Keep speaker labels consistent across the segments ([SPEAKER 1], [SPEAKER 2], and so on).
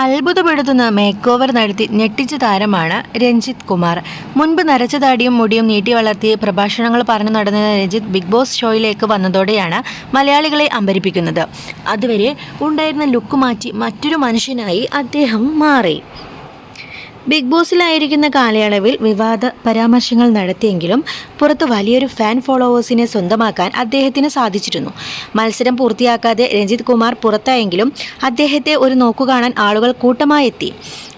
[SPEAKER 1] അത്ഭുതപ്പെടുത്തുന്ന make over നടത്തി ഞെട്ടിച്ച താരമാണ് രഞ്ജിത്ത് കുമാർ. മുൻപ് നരച്ച താടിയും മുടിയും നീട്ടി വളർത്തി പ്രഭാഷണങ്ങൾ പറഞ്ഞു നടന്ന രഞ്ജിത്ത് ബിഗ് ബോസ് ഷോയിലേക്ക് വന്നതോടെയാണ് മലയാളികളെ അമ്പരിപ്പിക്കുന്നത്. അതുവരെ ഉണ്ടായിരുന്ന ലുക്ക് മാറ്റി മറ്റൊരു മനുഷ്യനായി അദ്ദേഹം മാറി. ബിഗ് ബോസിലായിരിക്കുന്ന കാലയളവിൽ വിവാദ പരാമർശങ്ങൾ നടത്തിയെങ്കിലും പുറത്ത് വലിയൊരു ഫാൻ ഫോളോവേഴ്സിനെ സ്വന്തമാക്കാൻ അദ്ദേഹത്തിന് സാധിച്ചിരുന്നു. മത്സരം പൂർത്തിയാക്കാതെ രഞ്ജിത് കുമാർ പുറത്തായെങ്കിലും അദ്ദേഹത്തെ ഒരു നോക്കുകാണാൻ ആളുകൾ കൂട്ടമായെത്തി.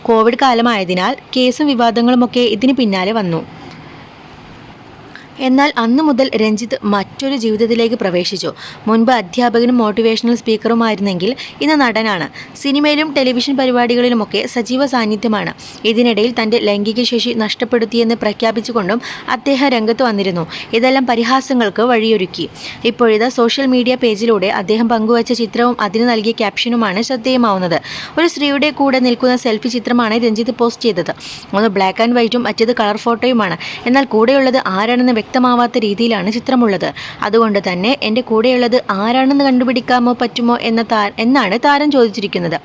[SPEAKER 1] കോവിഡ് കാലമായതിനാൽ കേസും വിവാദങ്ങളുമൊക്കെ ഇതിന് പിന്നാലെ വന്നു. എന്നാൽ അന്നു മുതൽ രഞ്ജിത്ത് മറ്റൊരു ജീവിതത്തിലേക്ക് പ്രവേശിച്ചു. മുൻപ് അധ്യാപകനും മോട്ടിവേഷണൽ സ്പീക്കറുമായിരുന്നെങ്കിൽ ഇന്ന് നടനാണ്. സിനിമയിലും ടെലിവിഷൻ പരിപാടികളിലുമൊക്കെ സജീവ സാന്നിധ്യമാണ്. ഇതിനിടയിൽ തന്റെ ലൈംഗിക ശേഷി നഷ്ടപ്പെടുത്തിയെന്ന് പ്രഖ്യാപിച്ചുകൊണ്ടും അദ്ദേഹം രംഗത്ത് വന്നിരുന്നു. ഇതെല്ലാം പരിഹാസങ്ങൾക്ക് വഴിയൊരുക്കി. ഇപ്പോഴിതാ സോഷ്യൽ മീഡിയ പേജിലൂടെ അദ്ദേഹം പങ്കുവച്ച ചിത്രവും അതിന് നൽകിയ ക്യാപ്ഷനുമാണ് ശ്രദ്ധേയമാവുന്നത്. ഒരു സ്ത്രീയുടെ കൂടെ നിൽക്കുന്ന സെൽഫി ചിത്രമാണ് രഞ്ജിത്ത് പോസ്റ്റ് ചെയ്തത്. ഒന്ന് ബ്ലാക്ക് ആൻഡ് വൈറ്റും മറ്റേത് കളർ ഫോട്ടോയുമാണ് എന്നാൽ കൂടെയുള്ളത് ആരാണെന്ന് വ്യക്തമാവാത്ത രീതിയിലാണ് ചിത്രമുള്ളത്. അതുകൊണ്ട് തന്നെ എന്റെ കൂടെയുള്ളത് ആരാണെന്ന് കണ്ടുപിടിക്കാമോ പറ്റുമോ എന്ന താ എന്നാണ് താരം ചോദിച്ചിരിക്കുന്നത്.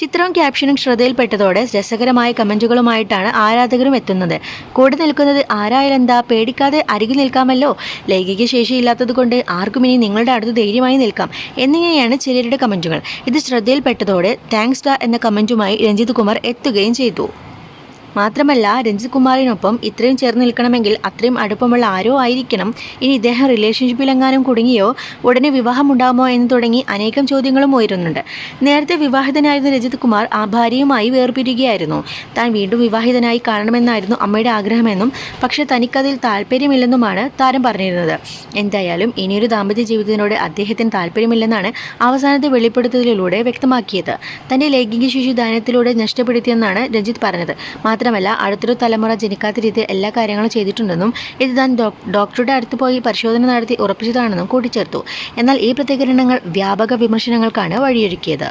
[SPEAKER 1] ചിത്രവും ക്യാപ്ഷനും ശ്രദ്ധയിൽപ്പെട്ടതോടെ രസകരമായ കമന്റുകളുമായിട്ടാണ് ആരാധകരും എത്തുന്നത്. കൂടെ നിൽക്കുന്നത് ആരായാലെന്താ? പേടിക്കാതെ അരികിൽ നിൽക്കാമല്ലോ? ലൈംഗിക ശേഷിയില്ലാത്തത് കൊണ്ട് ആർക്കും ഇനി നിങ്ങളുടെ അടുത്ത് ധൈര്യമായി നിൽക്കാം. എന്നിങ്ങനെയാണ് ചിലരുടെ കമന്റുകൾ. ഇത് ശ്രദ്ധയിൽപ്പെട്ടതോടെ താങ്ക്സ് ഡാ എന്ന കമന്റുമായി രഞ്ജിത് കുമാർ എത്തുകയും ചെയ്തു. മാത്രമല്ല രഞ്ജിത് കുമാറിനൊപ്പം ഇത്രയും ചേർന്ന് നിൽക്കണമെങ്കിൽ അത്രയും അടുപ്പമുള്ള ആരോ ആയിരിക്കണം. ഇനി ഇദ്ദേഹം റിലേഷൻഷിപ്പിലെങ്ങാനും കുടുങ്ങിയോ ഉടനെ വിവാഹം വിവാഹമുണ്ടാകുമോ എന്ന് തുടങ്ങി അനേകം ചോദ്യങ്ങളും ഉയരുന്നുണ്ട്. നേരത്തെ വിവാഹിതനായിരുന്ന രഞ്ജിത് കുമാർ ആ ഭാര്യയുമായി വേർപിരിയുകയായിരുന്നു. താൻ വീണ്ടും വിവാഹിതനായി കാണണമെന്നായിരുന്നു അമ്മയുടെ ആഗ്രഹമെന്നും പക്ഷേ തനിക്കതിൽ താല്പര്യമില്ലെന്നുമാണ് താരം പറഞ്ഞിരുന്നത്. എന്തായാലും ഇനിയൊരു ദാമ്പത്യ ജീവിതത്തിനോട് അദ്ദേഹത്തിന് താല്പര്യമില്ലെന്നാണ് അവസാനത്തെ വെളിപ്പെടുത്തലിലൂടെ വ്യക്തമാക്കിയത്. തന്റെ ലൈംഗിക ശിശു ദാനത്തിലൂടെ നഷ്ടപ്പെടുത്തിയെന്നാണ് രഞ്ജിത്ത് പറഞ്ഞത്. മാത്രമല്ല അടുത്തൊരു തലമുറ ജനിക്കാത്ത രീതിയിൽ എല്ലാ കാര്യങ്ങളും ചെയ്തിട്ടുണ്ടെന്നും ഇത് താൻ ഡോക്ടറുടെ അടുത്ത് പോയി പരിശോധന നടത്തി ഉറപ്പിച്ചതാണെന്നും കൂട്ടിച്ചേർത്തു. എന്നാൽ ഈ പ്രതികരണങ്ങൾ വ്യാപക വിമർശനങ്ങൾക്കാണ് വഴിയൊരുക്കിയത്.